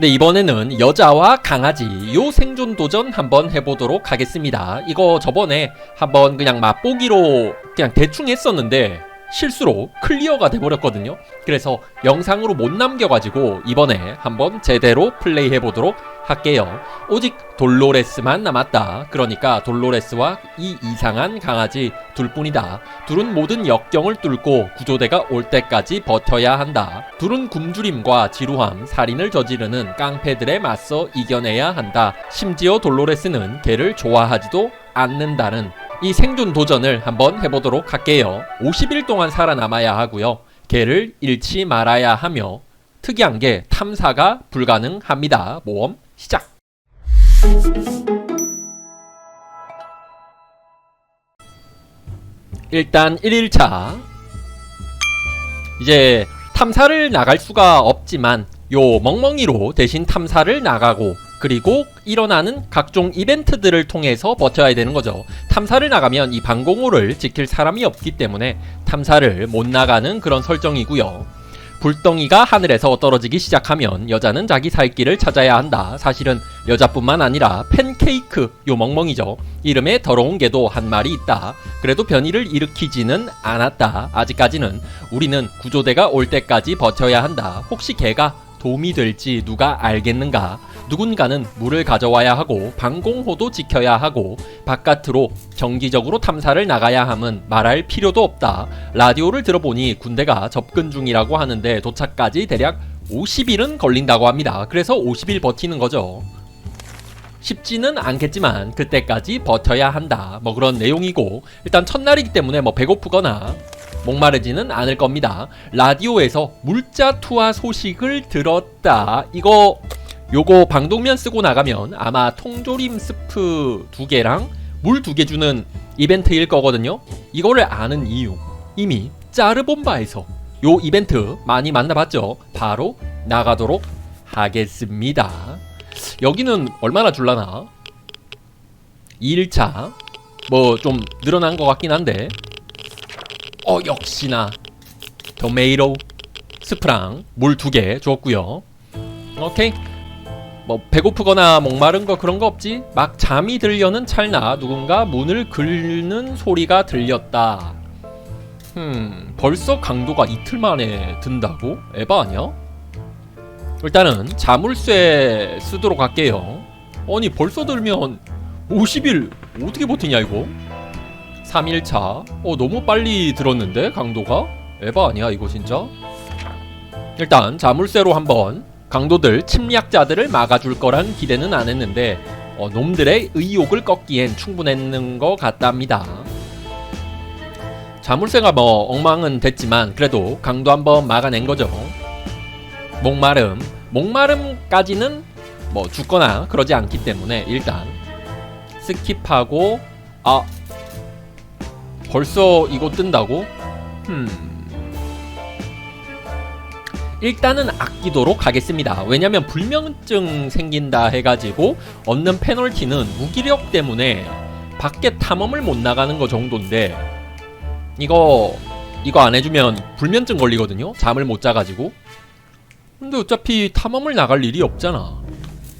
네, 이번에는 여자와 강아지 요 생존 도전 한번 해보도록 하겠습니다. 이거 저번에 한번 그냥 맛보기로 그냥 대충 했었는데 실수로 클리어가 돼버렸거든요. 그래서 영상으로 못 남겨가지고 이번에 한번 제대로 플레이 해보도록 할게요. 오직 돌로레스만 남았다. 그러니까 돌로레스와 이 이상한 강아지 둘 뿐이다. 둘은 모든 역경을 뚫고 구조대가 올 때까지 버텨야 한다. 둘은 굶주림과 지루함, 살인을 저지르는 깡패들에 맞서 이겨내야 한다. 심지어 돌로레스는 걔를 좋아하지도 않는다는 이 생존 도전을 한번 해보도록 할게요. 50일 동안 살아남아야 하고요. 걔를 잃지 말아야 하며 특이한 게 탐사가 불가능합니다. 모험 시작. 일단 1일차 이제 탐사를 나갈 수가 없지만 요 멍멍이로 대신 탐사를 나가고 그리고 일어나는 각종 이벤트들을 통해서 버텨야 되는 거죠. 탐사를 나가면 이 방공호를 지킬 사람이 없기 때문에 탐사를 못 나가는 그런 설정이고요. 불덩이가 하늘에서 떨어지기 시작하면 여자는 자기 살 길을 찾아야 한다. 사실은 여자뿐만 아니라 팬케이크 요 멍멍이죠. 이름에 더러운 개도 한 마리 있다. 그래도 변이를 일으키지는 않았다. 아직까지는 우리는 구조대가 올 때까지 버텨야 한다. 혹시 개가 도움이 될지 누가 알겠는가? 누군가는 물을 가져와야 하고 방공호도 지켜야 하고 바깥으로 정기적으로 탐사를 나가야 함은 말할 필요도 없다. 라디오를 들어보니 군대가 접근 중이라고 하는데 도착까지 대략 50일은 걸린다고 합니다. 그래서 50일 버티는 거죠. 쉽지는 않겠지만 그때까지 버텨야 한다. 뭐 그런 내용이고 일단 첫날이기 때문에 뭐 배고프거나 목마르지는 않을 겁니다. 라디오에서 물자 투하 소식을 들었다. 이거 요거 방독면 쓰고 나가면 아마 통조림 스프 두 개랑 물 두 개 주는 이벤트일 거거든요. 이거를 아는 이유 이미 짜르본바에서 요 이벤트 많이 만나봤죠. 바로 나가도록 하겠습니다. 여기는 얼마나 줄라나? 2일차 뭐 좀 늘어난 것 같긴 한데 어 역시나 토메이로 스프랑 물 두 개 줬고요. 오케이. 뭐 배고프거나 목마른 거 그런 거 없지? 막 잠이 들려는 찰나 누군가 문을 긁는 소리가 들렸다. 음, 벌써 강도가 이틀 만에 든다고? 에바 아니야? 일단은 자물쇠 쓰도록 할게요. 아니 벌써 들면 50일 어떻게 버티냐 이거? 3일차 어 너무 빨리 들었는데 강도가? 에바 아니야 이거 진짜? 일단 자물쇠로 한번 강도들 침략자들을 막아줄 거란 기대는 안 했는데 어, 놈들의 의욕을 꺾기엔 충분했는 것 같답니다. 자물쇠가 뭐 엉망은 됐지만 그래도 강도 한번 막아낸 거죠. 목마름 목마름까지는 뭐 죽거나 그러지 않기 때문에 일단 스킵하고 아 벌써 이거 뜬다고? 음. 일단은 아끼도록 하겠습니다. 왜냐면 불면증 생긴다 해가지고 얻는 페널티는 무기력 때문에 밖에 탐험을 못 나가는 거 정도인데 이거 이거 안 해주면 불면증 걸리거든요. 잠을 못 자가지고. 근데 어차피 탐험을 나갈 일이 없잖아.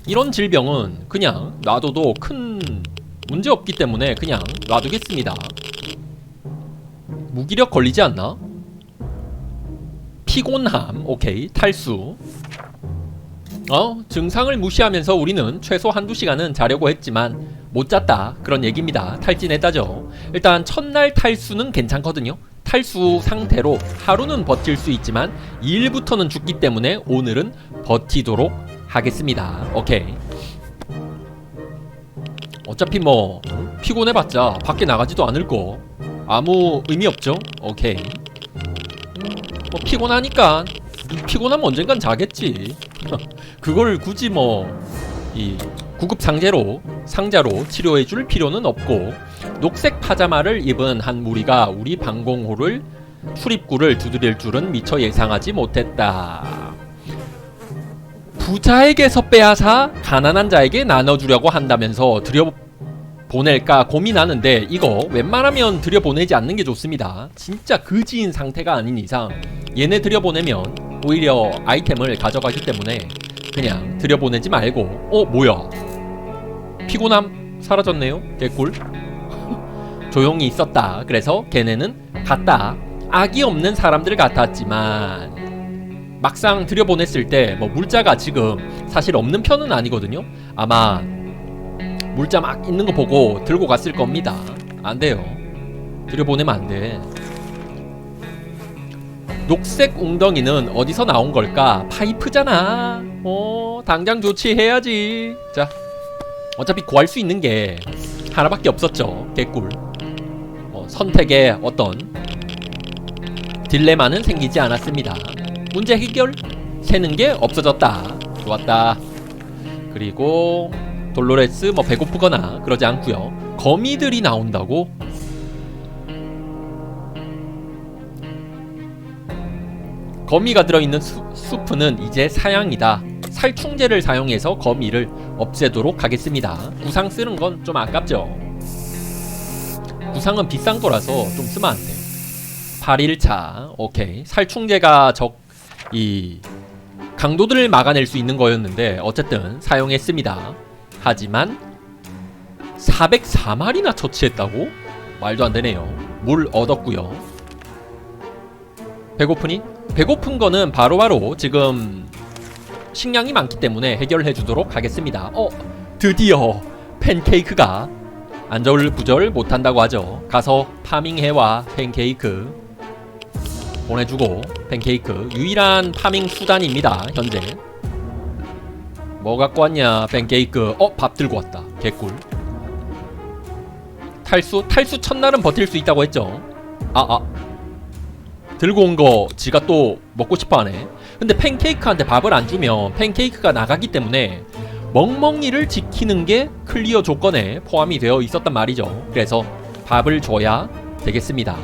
이런 질병은 그냥 놔둬도 큰 문제 없기 때문에 그냥 놔두겠습니다. 무기력 걸리지 않나? 피곤함, 오케이, 탈수. 어, 증상을 무시하면서 우리는 최소 한두 시간은 자려고 했지만 못 잤다. 그런 얘기입니다. 탈진했다죠. 일단 첫날 탈수는 괜찮거든요. 탈수 상태로 하루는 버틸 수 있지만 2일부터는 죽기 때문에 오늘은 버티도록 하겠습니다. 오케이. 어차피 뭐 피곤해봤자 밖에 나가지도 않을 거 아무 의미 없죠. 오케이. 뭐 피곤하니까 피곤하면 언젠간 자겠지. 그걸 굳이 뭐 이 구급 상자로 상자로 치료해 줄 필요는 없고 녹색 파자마를 입은 한 무리가 우리 방공호를 출입구를 두드릴 줄은 미처 예상하지 못했다. 부자에게서 빼앗아 가난한 자에게 나눠주려고 한다면서 들여 보낼까 고민하는데 이거 웬만하면 들여보내지 않는 게 좋습니다. 진짜 그지인 상태가 아닌 이상 얘네 들여보내면 오히려 아이템을 가져가기 때문에 그냥 들여보내지 말고 어 뭐야? 피곤함? 사라졌네요? 개꿀? 조용히 있었다. 그래서 걔네는 갔다. 악이 없는 사람들 같았지만 막상 들여보냈을 때 뭐 물자가 지금 사실 없는 편은 아니거든요. 아마 물자 막 있는 거 보고 들고 갔을 겁니다 안 돼요 들여보내면 안 돼 녹색 웅덩이는 어디서 나온 걸까? 파이프잖아. 어, 당장 조치해야지. 자, 어차피 구할 수 있는 게 하나밖에 없었죠. 개꿀. 어, 선택에 어떤 딜레마는 생기지 않았습니다. 문제 해결? 새는 게 없어졌다. 좋았다. 그리고 돌로레스 뭐 배고프거나 그러지 않고요. 거미들이 나온다고? 거미가 들어있는 수, 수프는 이제 사양이다. 살충제를 사용해서 거미를 없애도록 하겠습니다. 구상 쓰는 건 좀 아깝죠. 구상은 비싼 거라서 좀 쓰면 안 돼. 8일차 오케이 살충제가 적 이 강도들을 막아낼 수 있는 거였는데 어쨌든 사용했습니다. 하지만 404마리나 처치했다고? 말도 안 되네요. 물 얻었고요. 배고프니? 배고픈 거는 바로 바로 지금 식량이 많기 때문에 해결해 주도록 하겠습니다. 어, 드디어 팬케이크가 안절부절 못한다고 하죠. 가서 파밍해와 팬케이크 보내주고 팬케이크 유일한 파밍 수단입니다. 현재 뭐 갖고 왔냐 팬케이크 어 밥 들고 왔다 개꿀 탈수 탈수 첫날은 버틸 수 있다고 했죠. 아 아. 들고 온 거 지가 또 먹고 싶어 하네. 근데 팬케이크한테 밥을 안 주면 팬케이크가 나가기 때문에 멍멍이를 지키는 게 클리어 조건에 포함이 되어 있었단 말이죠. 그래서 밥을 줘야 되겠습니다.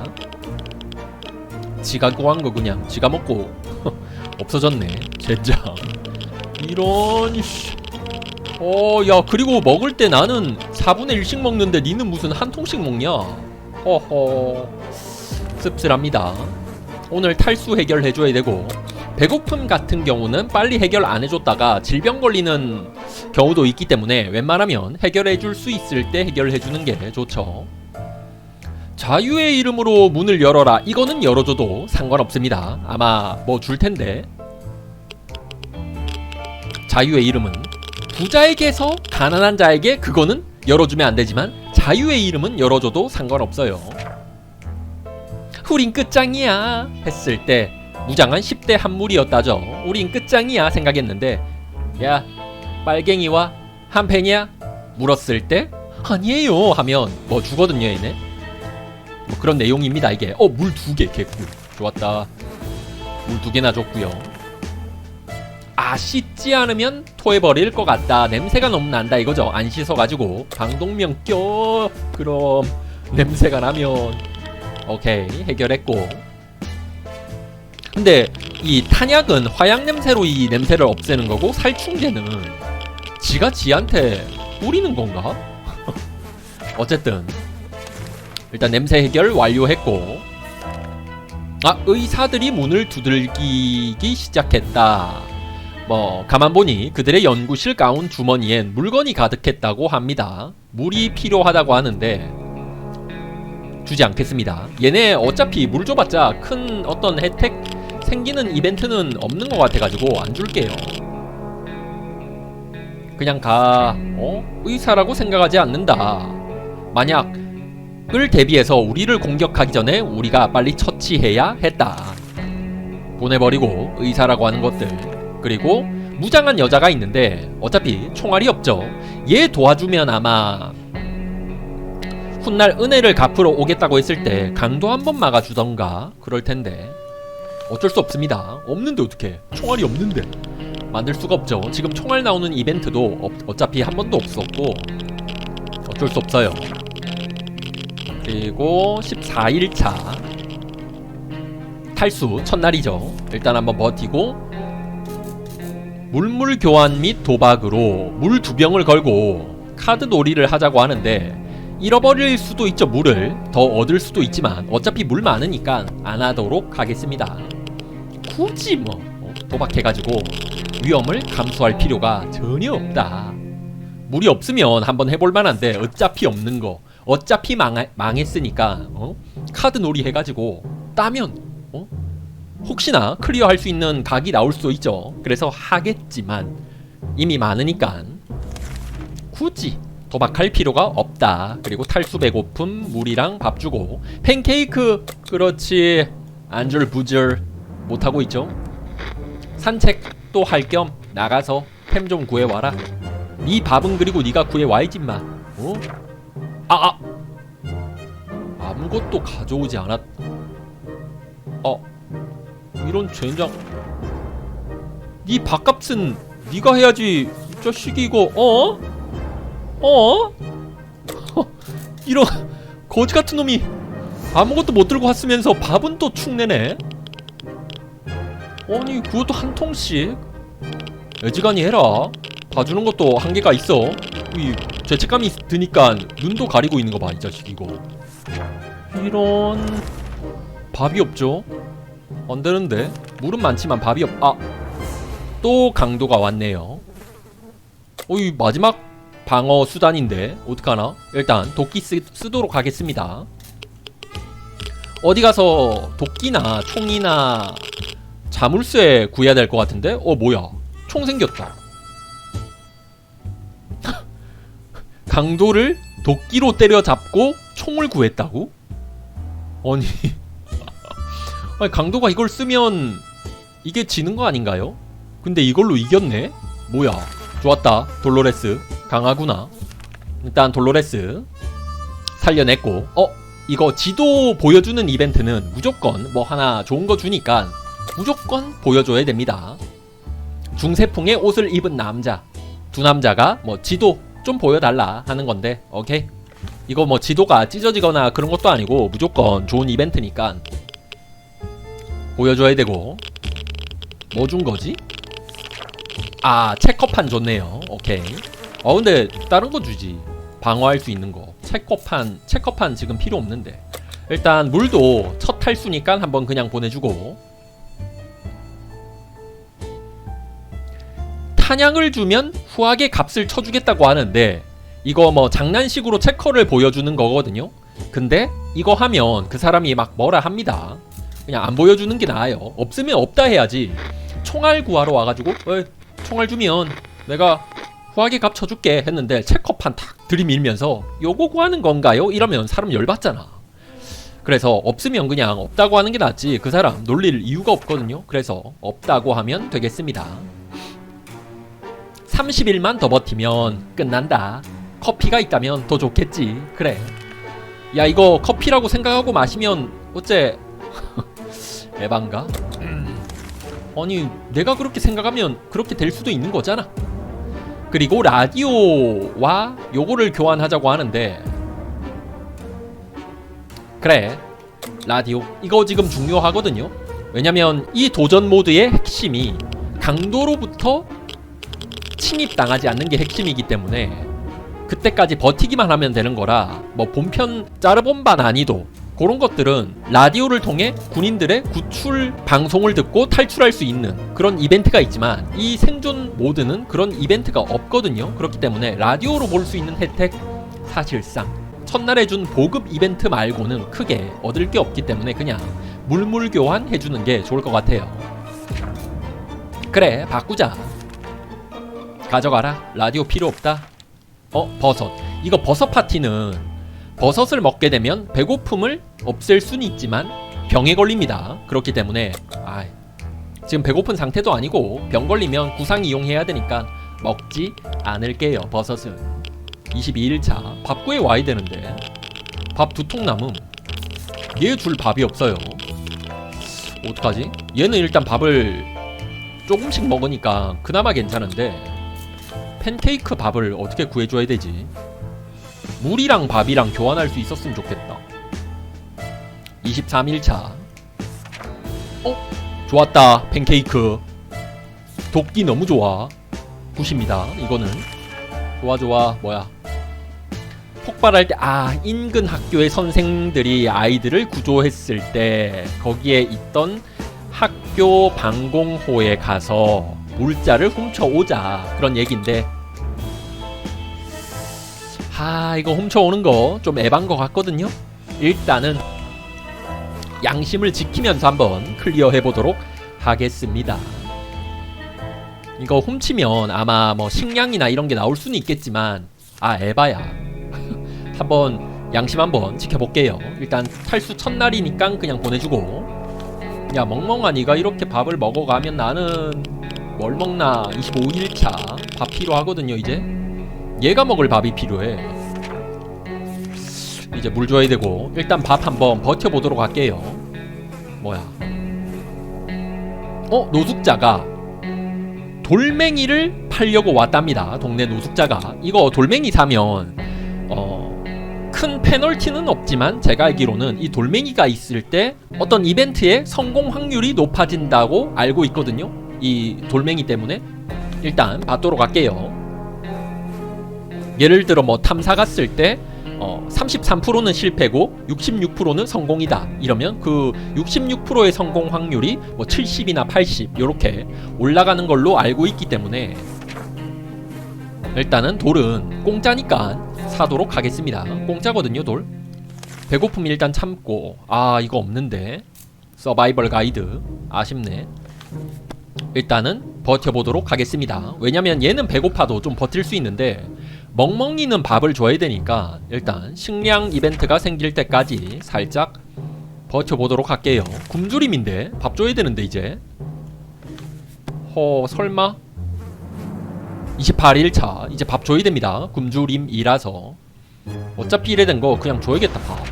지가 구한 거 그냥 지가 먹고 없어졌네. 젠장. 이런 씨. 어, 야, 그리고 먹을 때 나는 4분의 1씩 먹는데 니는 무슨 한 통씩 먹냐? 허허. 씁쓸합니다. 오늘 탈수 해결해줘야 되고 배고픔 같은 경우는 빨리 해결 안 해줬다가 질병 걸리는 경우도 있기 때문에 웬만하면 해결해줄 수 있을 때 해결해주는 게 좋죠. 자유의 이름으로 문을 열어라. 이거는 열어줘도 상관없습니다. 아마 뭐 줄 텐데. 자유의 이름은 부자에게서 가난한 자에게 그거는 열어주면 안 되지만 자유의 이름은 열어줘도 상관없어요. 우린 끝장이야 했을 때 무장한 10대 한물이었다죠. 우린 끝장이야 생각했는데 야 빨갱이와 한팽이야 물었을 때 아니에요 하면 뭐 주거든요 얘네. 뭐 그런 내용입니다 이게. 어물 두 개 개꿀 좋았다. 물 두 개나 줬고요. 아 씻지 않으면 토해버릴 것 같다. 냄새가 너무 난다 이거죠. 안 씻어가지고 방독면 껴. 그럼 냄새가 나면 오케이 해결했고 근데 이 탄약은 화약 냄새로 이 냄새를 없애는 거고 살충제는 지가 지한테 뿌리는 건가? 어쨌든 일단 냄새 해결 완료했고 아 의사들이 문을 두들기기 시작했다 뭐 가만 보니 그들의 연구실 가운 주머니엔 물건이 가득했다고 합니다 물이 필요하다고 하는데 주지 않겠습니다. 얘네 어차피 물 줘봤자 큰 어떤 혜택 생기는 이벤트는 없는 것 같아가지고 안 줄게요. 그냥 가, 어? 의사라고 생각하지 않는다. 만약 을 대비해서 우리를 공격하기 전에 우리가 빨리 처치해야 했다. 보내버리고 의사라고 하는 것들. 그리고 무장한 여자가 있는데 어차피 총알이 없죠. 얘 도와주면 아마 훗날 은혜를 갚으러 오겠다고 했을 때 강도 한 번 막아주던가 그럴 텐데 어쩔 수 없습니다. 없는데 어떻게? 총알이 없는데 만들 수가 없죠. 지금 총알 나오는 이벤트도 어, 어차피 한 번도 없었고 어쩔 수 없어요. 그리고 14일차 탈수 첫날이죠. 일단 한번 버티고 물물 교환 및 도박으로 물 두 병을 걸고 카드 놀이를 하자고 하는데 잃어버릴 수도 있죠 물을 더 얻을 수도 있지만 어차피 물 많으니까 안 하도록 하겠습니다 굳이 뭐 어, 도박해가지고 위험을 감수할 필요가 전혀 없다. 물이 없으면 한번 해볼 만한데 어차피 없는 거 어차피 망, 망했으니까 어? 카드 놀이 해가지고 따면 어? 혹시나 클리어할 수 있는 각이 나올 수도 있죠. 그래서 하겠지만 이미 많으니까 굳이 도박할 필요가 없다. 그리고 탈수 배고픔 물이랑 밥 주고 팬케이크. 그렇지. 안절 부절 못하고 있죠. 산책도 할 겸 나가서 템좀 구해와라. 네 밥은 그리고 네가 구해와야지 마. 어? 아, 아. 아무것도 가져오지 않았 어 이런 젠장 네 밥값은 네가 해야지 이 자식이 이거 어? 어? 이런 거지 같은 놈이 아무것도 못 들고 왔으면서 밥은 또 축내네. 아니 그것도 한 통씩. 애지간히 해라. 봐주는 것도 한계가 있어. 이 죄책감이 드니까 눈도 가리고 있는 거 봐 이 자식 이거. 이런 밥이 없죠 안 되는데 물은 많지만 밥이 없... 아! 또 강도가 왔네요. 어이 마지막 방어 수단인데 어떡하나? 일단 도끼 쓰, 쓰도록 하겠습니다. 어디 가서 도끼나 총이나 자물쇠 구해야 될 것 같은데? 어 뭐야? 총 생겼다. 강도를 도끼로 때려잡고 총을 구했다고? 아니 아니 강도가 이걸 쓰면 이게 지는 거 아닌가요? 근데 이걸로 이겼네? 뭐야? 좋았다. 돌로레스. 강하구나. 일단 돌로레스 살려냈고. 어? 이거 지도 보여주는 이벤트는 무조건 뭐 하나 좋은 거 주니까 무조건 보여줘야 됩니다. 중세풍의 옷을 입은 남자. 두 남자가 뭐 지도 좀 보여달라 하는 건데 오케이. 이거 뭐 지도가 찢어지거나 그런 것도 아니고 무조건 좋은 이벤트니까 보여줘야 되고. 뭐 준 거지? 아 체커판 좋네요. 오케이. 어 근데 다른 거 주지. 방어할 수 있는 거. 체커판 체커판 지금 필요 없는데. 일단 물도 첫 탈수니까 한번 그냥 보내주고. 탄약을 주면 후하게 값을 쳐주겠다고 하는데 이거 뭐 장난식으로 체커를 보여주는 거거든요. 근데 이거 하면 그 사람이 막 뭐라 합니다 그냥 안 보여주는 게 나아요. 없으면 없다 해야지. 총알 구하러 와가지고 에 총알 주면 내가 후하게 값 쳐줄게. 했는데 체커판 탁 들이밀면서 요거 구하는 건가요? 이러면 사람 열받잖아. 그래서 없으면 그냥 없다고 하는 게 낫지 그 사람 놀릴 이유가 없거든요. 그래서 없다고 하면 되겠습니다. 30일만 더 버티면 끝난다. 커피가 있다면 더 좋겠지. 그래. 야 이거 커피라고 생각하고 마시면 어째 에반가? 아니 내가 그렇게 생각하면 그렇게 될 수도 있는 거잖아. 그리고 라디오와 요거를 교환하자고 하는데. 그래 라디오. 이거 지금 중요하거든요. 왜냐면 이 도전 모드의 핵심이 강도로부터 침입당하지 않는 게 핵심이기 때문에 그때까지 버티기만 하면 되는 거라 뭐 본편 짜르본바 난이도 그런 것들은 라디오를 통해 군인들의 구출 방송을 듣고 탈출할 수 있는 그런 이벤트가 있지만 이 생존 모드는 그런 이벤트가 없거든요. 그렇기 때문에 라디오로 볼 수 있는 혜택 사실상 첫날에 준 보급 이벤트 말고는 크게 얻을 게 없기 때문에 그냥 물물 교환 해주는 게 좋을 것 같아요. 그래 바꾸자. 가져가라. 라디오 필요 없다. 어 버섯. 이거 버섯 파티는 버섯을 먹게 되면 배고픔을 없앨 수는 있지만 병에 걸립니다. 그렇기 때문에 아, 지금 배고픈 상태도 아니고 병 걸리면 구상 이용해야 되니까 먹지 않을게요. 버섯은 22일차 밥 구해 와야 되는데 밥 두 통 남음. 얘 줄 밥이 없어요. 어떡하지? 얘는 일단 밥을 조금씩 먹으니까 그나마 괜찮은데 팬케이크 밥을 어떻게 구해줘야 되지? 물이랑 밥이랑 교환할 수 있었으면 좋겠다. 23일차. 어? 좋았다 팬케이크. 도끼 너무 좋아. 굿입니다. 이거는. 좋아 좋아. 뭐야? 폭발할 때 아 인근 학교의 선생들이 아이들을 구조했을 때 거기에 있던 학교 방공호에 가서 물자를 훔쳐오자. 그런 얘기인데 하 이거 훔쳐오는 거좀 에반 것 같거든요. 일단은 양심을 지키면서 한번 클리어 해 보도록 하겠습니다. 이거 훔치면 아마 뭐 식량이나 이런 게 나올 수는 있겠지만 아 에바야. 한번 양심 한번 지켜볼게요. 일단 탈수 첫날이니까 그냥 보내주고. 야 멍멍아 니가 이렇게 밥을 먹어가면 나는 뭘 먹나. 25일차 밥 필요하거든요 이제 얘가 먹을 밥이 필요해. 이제 물 줘야 되고 일단 밥 한번 버텨보도록 할게요. 뭐야? 어 노숙자가 돌멩이를 팔려고 왔답니다 동네 노숙자가. 이거 돌멩이 사면 어 큰 페널티는 없지만 제가 알기로는 이 돌멩이가 있을 때 어떤 이벤트의 성공 확률이 높아진다고 알고 있거든요. 이 돌멩이 때문에. 일단 받도록 할게요. 예를 들어 뭐 탐사 갔을 때 어, 33%는 실패고 66%는 성공이다. 이러면 그 66%의 성공 확률이 뭐 70이나 80 이렇게 올라가는 걸로 알고 있기 때문에 일단은 돌은 공짜니까 사도록 하겠습니다. 공짜거든요, 돌. 배고픔 일단 참고. 아, 이거 없는데. 서바이벌 가이드. 아쉽네. 일단은 버텨보도록 하겠습니다. 왜냐면 얘는 배고파도 좀 버틸 수 있는데 멍멍이는 밥을 줘야 되니까 일단 식량 이벤트가 생길 때까지 살짝 버텨보도록 할게요. 굶주림인데 밥 줘야 되는데 이제. 허 설마? 28일차 이제 밥 줘야 됩니다 굶주림이라서 어차피 이래 된 거 그냥 줘야겠다 밥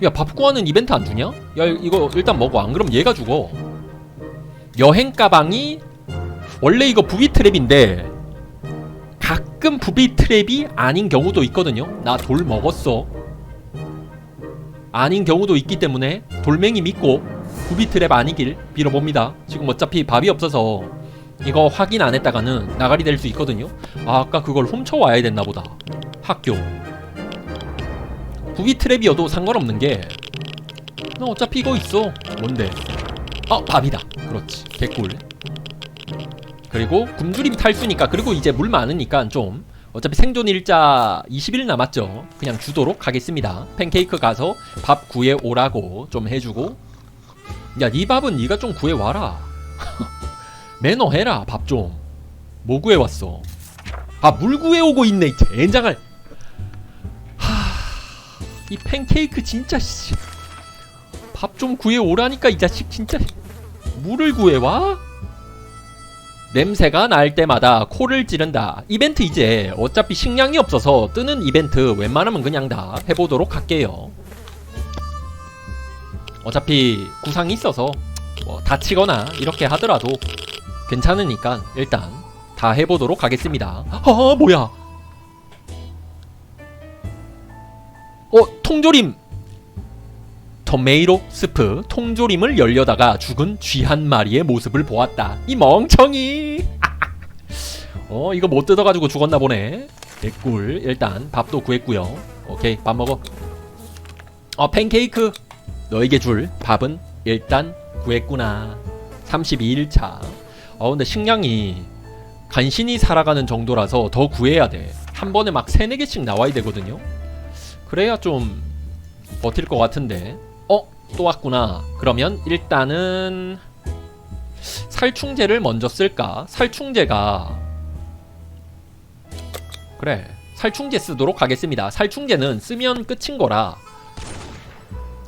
야 밥 구하는 이벤트 안 주냐? 야 이거 일단 먹어 안 그럼 얘가 죽어 여행 가방이 원래 이거 부비 트랩인데 가끔 부비 트랩이 아닌 경우도 있거든요 나 돌 먹었어 아닌 경우도 있기 때문에 돌멩이 믿고 부비 트랩 아니길 빌어봅니다 지금 어차피 밥이 없어서 이거 확인 안 했다가는 나가리 될 수 있거든요. 아, 아까 그걸 훔쳐와야 됐나 보다. 학교. 부비 트랩이어도 상관없는 게, 나 어차피 이거 있어. 뭔데? 아, 밥이다. 그렇지. 개꿀. 그리고 굶주림 탈수니까, 그리고 이제 물 많으니까 좀, 어차피 생존 일자 20일 남았죠. 그냥 주도록 하겠습니다. 팬케이크 가서 밥 구해 오라고 좀 해주고, 야, 네 밥은 네가 좀 구해 와라. 매너 해라 밥 좀. 뭐 구해왔어? 아 물 구해오고 있네 이 젠장할. 하이 팬케이크 진짜 씨. 밥 좀 구해오라니까 이 자식 진짜. 물을 구해와? 냄새가 날 때마다 코를 찌른다. 이벤트 이제 어차피 식량이 없어서 뜨는 이벤트 웬만하면 그냥 다 해보도록 할게요. 어차피 구상이 있어서 뭐 다치거나 이렇게 하더라도 괜찮으니까 일단 다 해보도록 하겠습니다. 아 뭐야? 어 통조림. 토메이로 스프 통조림을 열려다가 죽은 쥐 한 마리의 모습을 보았다. 이 멍청이. 어 이거 못 뜯어가지고 죽었나 보네. 개꿀. 일단 밥도 구했고요. 오케이 밥 먹어. 어 팬케이크. 너에게 줄 밥은 일단 구했구나. 32일차. 어 근데 식량이 간신히 살아가는 정도라서 더 구해야 돼. 한 번에 막 세네 개씩 나와야 되거든요. 그래야 좀 버틸 것 같은데. 어? 또 왔구나. 그러면 일단은 살충제를 먼저 쓸까? 살충제가 그래. 살충제 쓰도록 하겠습니다. 살충제는 쓰면 끝인 거라.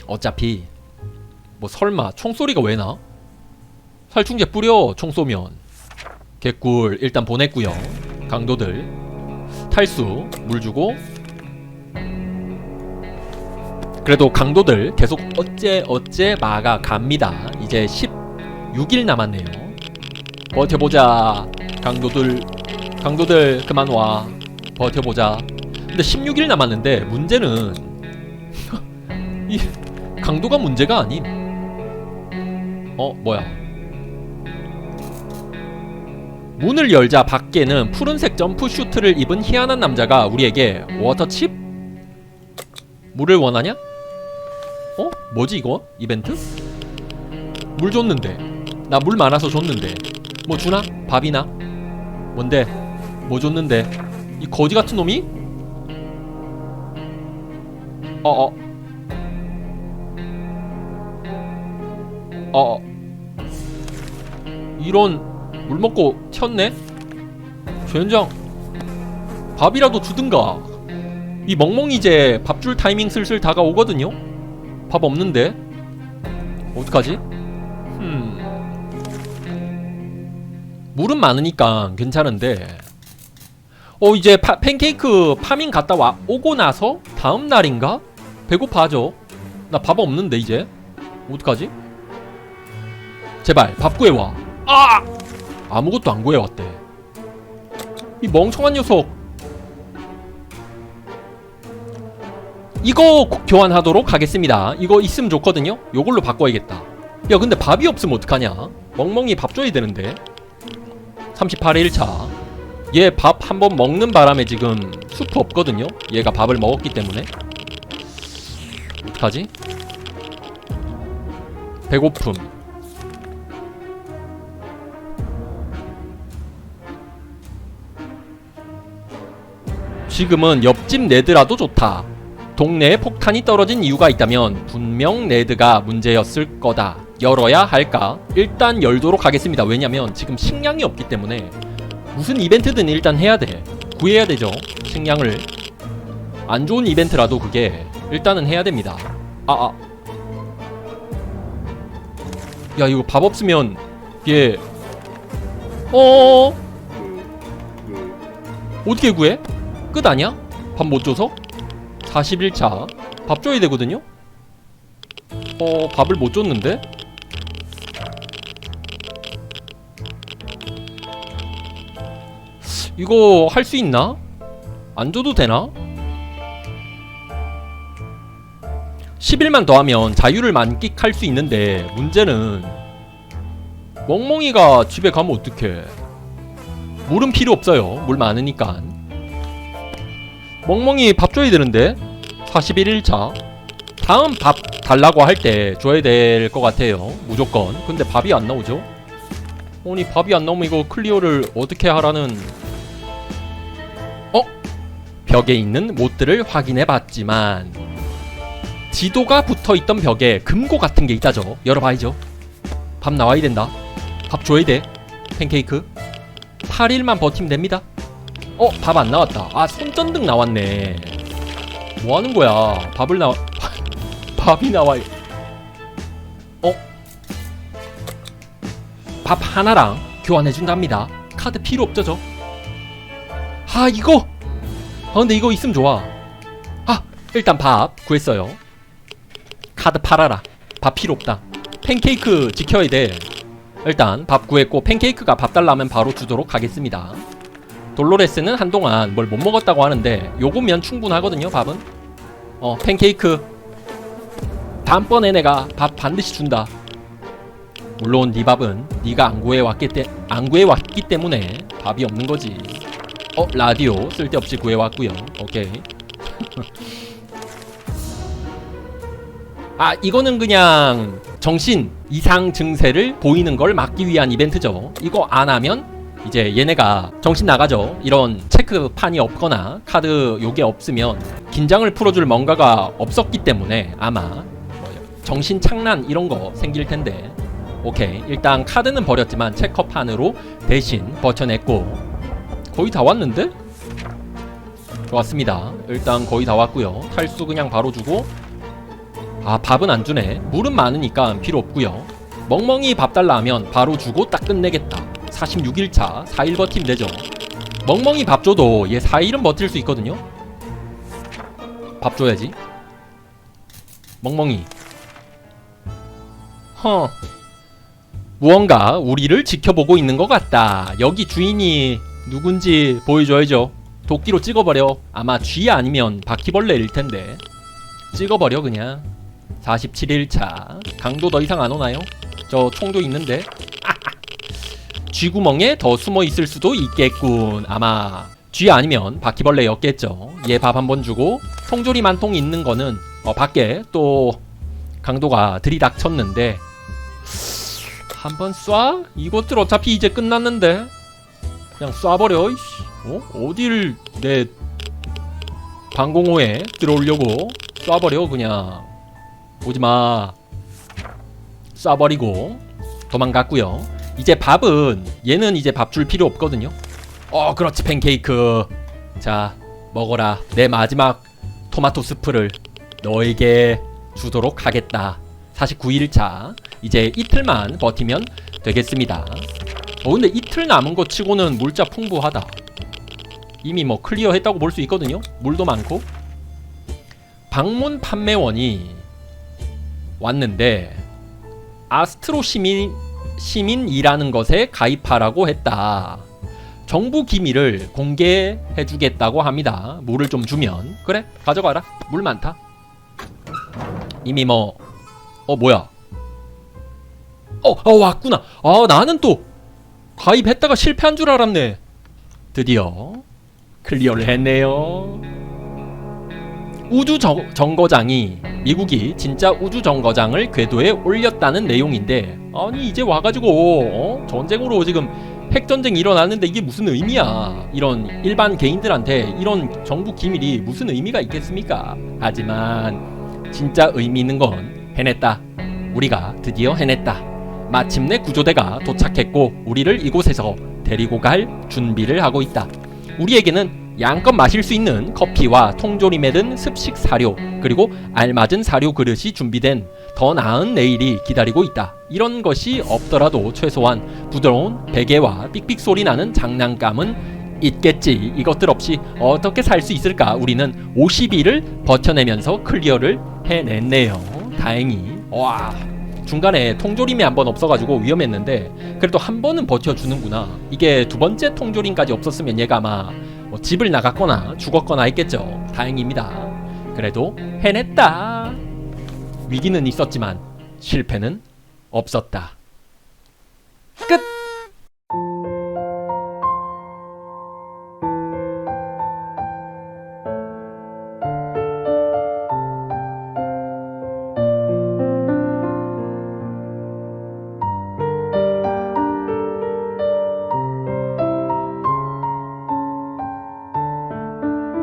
어차피 뭐 설마 총소리가 왜 나? 살충제 뿌려 총 쏘면 개꿀 일단 보냈고요 강도들 탈수 물 주고 그래도 강도들 계속 어째 어째 막아 갑니다. 이제 16일 남았네요. 버텨보자 강도들. 강도들 그만 와. 버텨보자. 근데 16일 남았는데 문제는 이 강도가 문제가 아님. 어 뭐야? 문을 열자 밖에는 푸른색 점프 슈트를 입은 희한한 남자가 우리에게 워터칩? 물을 원하냐? 어? 뭐지 이거? 이벤트? 물 줬는데 나 물 많아서 줬는데 뭐 주나? 밥이나? 뭔데? 뭐 줬는데? 이 거지 같은 놈이? 어어 어 이런 물 먹고 튀었네? 최현장 밥이라도 주든가 이 멍멍이 이제 밥 줄 타이밍 슬슬 다가오거든요? 밥 없는데? 어떡하지? 음 물은 많으니까 괜찮은데. 어 이제 파, 팬케이크 파밍 갔다 와 오고 나서 다음 날인가? 배고파하죠. 나 밥 없는데 이제. 어떡하지? 제발 밥 구해와. 아! 아무것도 안 구해왔대. 이 멍청한 녀석 이거 고- 교환하도록 하겠습니다. 이거 있으면 좋거든요. 요걸로 바꿔야겠다. 야 근데 밥이 없으면 어떡하냐? 멍멍이 밥 줘야 되는데. 38회 1차. 얘 밥 한 번 먹는 바람에 지금 수프 없거든요? 얘가 밥을 먹었기 때문에. 어떡하지? 배고픔. 지금은 옆집 네드라도 좋다 동네에 폭탄이 떨어진 이유가 있다면 분명 네드가 문제였을 거다 열어야 할까? 일단 열도록 하겠습니다 왜냐면 지금 식량이 없기 때문에 무슨 이벤트든 일단 해야 돼. 구해야 되죠. 식량을. 안 좋은 이벤트라도 그게 일단은 해야 됩니다. 아, 아. 야, 이거 밥 없으면 얘 어? 어떻게 구해? 끝 아니야? 밥 못 줘서? 41차. 밥 줘야 되거든요? 어, 밥을 못 줬는데? 이거 할 수 있나? 안 줘도 되나? 10일만 더 하면 자유를 만끽할 수 있는데 문제는 멍멍이가 집에 가면 어떡해 물은 필요 없어요 물 많으니까 멍멍이 밥 줘야 되는데 41일차 다음 밥 달라고 할 때 줘야 될 것 같아요 무조건 근데 밥이 안 나오죠 아니 밥이 안 나오면 이거 클리어를 어떻게 하라는 어? 벽에 있는 못들을 확인해 봤지만 지도가 붙어 있던 벽에 금고 같은 게 있다죠. 열어봐야죠. 밥 나와야 된다. 밥 줘야 돼. 팬케이크. 8일만 버티면 됩니다. 어, 밥 안 나왔다. 아, 손전등 나왔네. 뭐 하는 거야? 밥을 나 밥이 나와요. 어? 밥 하나랑 교환해 준답니다. 카드 필요 없죠, 저? 아 이거 아 근데 이거 있으면 좋아 아 일단 밥 구했어요 카드 팔아라 밥 필요 없다 팬케이크 지켜야 돼 일단 밥 구했고 팬케이크가 밥 달라면 바로 주도록 하겠습니다 돌로레스는 한동안 뭘 못 먹었다고 하는데 요거면 충분하거든요 밥은. 어 팬케이크. 다음번에 내가 밥 반드시 준다. 물론 네 밥은 네가 안 구해왔기, 때, 안 구해왔기 때문에 밥이 없는 거지. 어 라디오 쓸데없이 구해왔고요. 오케이. 아 이거는 그냥 정신 이상 증세를 보이는 걸 막기 위한 이벤트죠. 이거 안 하면 이제 얘네가 정신 나가죠 이런 체크판이 없거나 카드 요게 없으면 긴장을 풀어줄 뭔가가 없었기 때문에 아마 뭐 정신 착란 이런 거 생길 텐데 오케이 일단 카드는 버렸지만 체커판으로 대신 버텨냈고 거의 다 왔는데? 좋았습니다. 일단 거의 다 왔고요. 탈수 그냥 바로 주고 아 밥은 안 주네. 물은 많으니까 필요 없고요. 멍멍이 밥 달라 하면 바로 주고 딱 끝내겠다. 46일차 4일 버티면 되죠. 멍멍이 밥 줘도 얘 4일은 버틸 수 있거든요. 밥 줘야지. 멍멍이. 허. 무언가 우리를 지켜보고 있는 것 같다. 여기 주인이 누군지 보여줘야죠. 도끼로 찍어버려. 아마 쥐 아니면 바퀴벌레일 텐데. 찍어버려 그냥. 47일차. 강도 더 이상 안 오나요? 저 총도 있는데. 쥐구멍에 더 숨어 있을 수도 있겠군. 아마 쥐 아니면 바퀴벌레였겠죠. 얘 밥 한 번 주고 통조림 한 통 있는 거는 어, 밖에 또 강도가 들이닥쳤는데 한 번 쏴? 이것들 어차피 이제 끝났는데 그냥 쏴버려 이씨. 어? 어디를 내 방공호에 들어오려고 쏴버려 그냥 오지마 쏴버리고 도망갔고요 이제 밥은 얘는 이제 밥 줄 필요 없거든요. 어 그렇지 팬케이크. 자 먹어라. 내 마지막 토마토 스프를 너에게 주도록 하겠다. 49일차. 이제 이틀만 버티면 되겠습니다. 어 근데 이틀 남은 거 치고는 물자 풍부하다. 이미 뭐 클리어 했다고 볼 수 있거든요. 물도 많고. 방문 판매원이 왔는데 아스트로 시민 시민이라는 것에 가입하라고 했다. 정부 기밀을 공개해 주겠다고 합니다. 물을 좀 주면 그래 가져가라 물 많다. 이미 뭐 어 뭐야? 어, 어 왔구나. 아 나는 또 가입했다가 실패한 줄 알았네. 드디어 클리어를 했네요. 우주 정, 정거장이 미국이 진짜 우주 정거장을 궤도에 올렸다는 내용인데 아니 이제 와가지고 어? 전쟁으로 지금 핵 전쟁이 일어났는데 이게 무슨 의미야? 이런 일반 개인들한테 이런 정부 기밀이 무슨 의미가 있겠습니까? 하지만 진짜 의미 있는 건 해냈다. 우리가 드디어 해냈다. 마침내 구조대가 도착했고 우리를 이곳에서 데리고 갈 준비를 하고 있다. 우리에게는 양껏 마실 수 있는 커피와 통조림에 든 습식 사료 그리고 알맞은 사료 그릇이 준비된 더 나은 내일이 기다리고 있다. 이런 것이 없더라도 최소한 부드러운 베개와 삑삑 소리 나는 장난감은 있겠지. 이것들 없이 어떻게 살 수 있을까? 우리는 50일을 버텨내면서 클리어를 해냈네요. 다행히. 와. 중간에 통조림이 한 번 없어가지고 위험했는데 그래도 한 번은 버텨주는구나. 이게 두 번째 통조림까지 없었으면 얘가 아마 뭐 집을 나갔거나 죽었거나 했겠죠. 다행입니다. 그래도 해냈다. 위기는 있었지만 실패는 없었다. 끝!